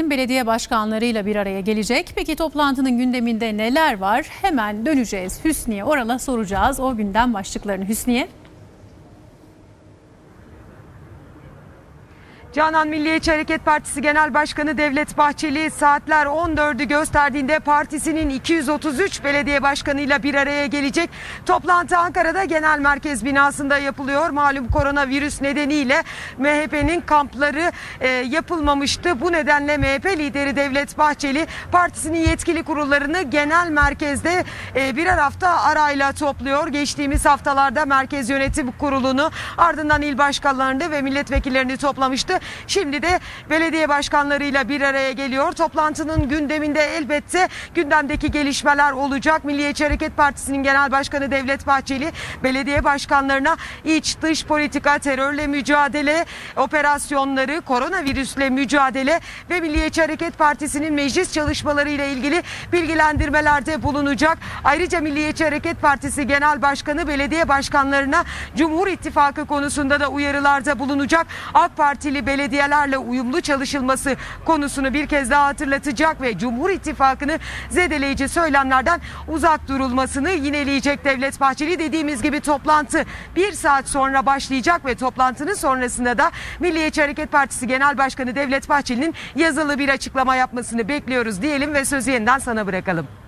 belediye başkanlarıyla bir araya gelecek. Peki toplantının gündeminde neler var? Hemen döneceğiz Hüsniye Oral'a soracağız o gündem başlıklarını. Hüsniye. Canan Milliyetçi Hareket Partisi Genel Başkanı Devlet Bahçeli saatler 14'ü gösterdiğinde partisinin 233 belediye başkanıyla bir araya gelecek. Toplantı Ankara'da genel merkez binasında yapılıyor. Malum koronavirüs nedeniyle MHP'nin kampları e, yapılmamıştı. Bu nedenle MHP lideri Devlet Bahçeli partisinin yetkili kurullarını genel merkezde e, birer hafta arayla topluyor. Geçtiğimiz haftalarda Merkez Yönetim Kurulu'nu ardından il başkanlarını ve milletvekillerini toplamıştı. Şimdi de belediye başkanlarıyla bir araya geliyor. Toplantının gündeminde elbette gündemdeki gelişmeler olacak. Milliyetçi Hareket Partisi'nin Genel Başkanı Devlet Bahçeli belediye başkanlarına iç dış politika, terörle mücadele operasyonları, koronavirüsle mücadele ve Milliyetçi Hareket Partisi'nin meclis çalışmaları ile ilgili bilgilendirmelerde bulunacak. Ayrıca Milliyetçi Hareket Partisi Genel Başkanı belediye başkanlarına Cumhur İttifakı konusunda da uyarılarda bulunacak. AK Partili belediyelerle uyumlu çalışılması konusunu bir kez daha hatırlatacak ve Cumhur İttifakı'nı zedeleyici söylemlerden uzak durulmasını yineleyecek Devlet Bahçeli. Dediğimiz gibi toplantı bir saat sonra başlayacak ve toplantının sonrasında da Milliyetçi Hareket Partisi Genel Başkanı Devlet Bahçeli'nin yazılı bir açıklama yapmasını bekliyoruz diyelim ve sözü yeniden sana bırakalım.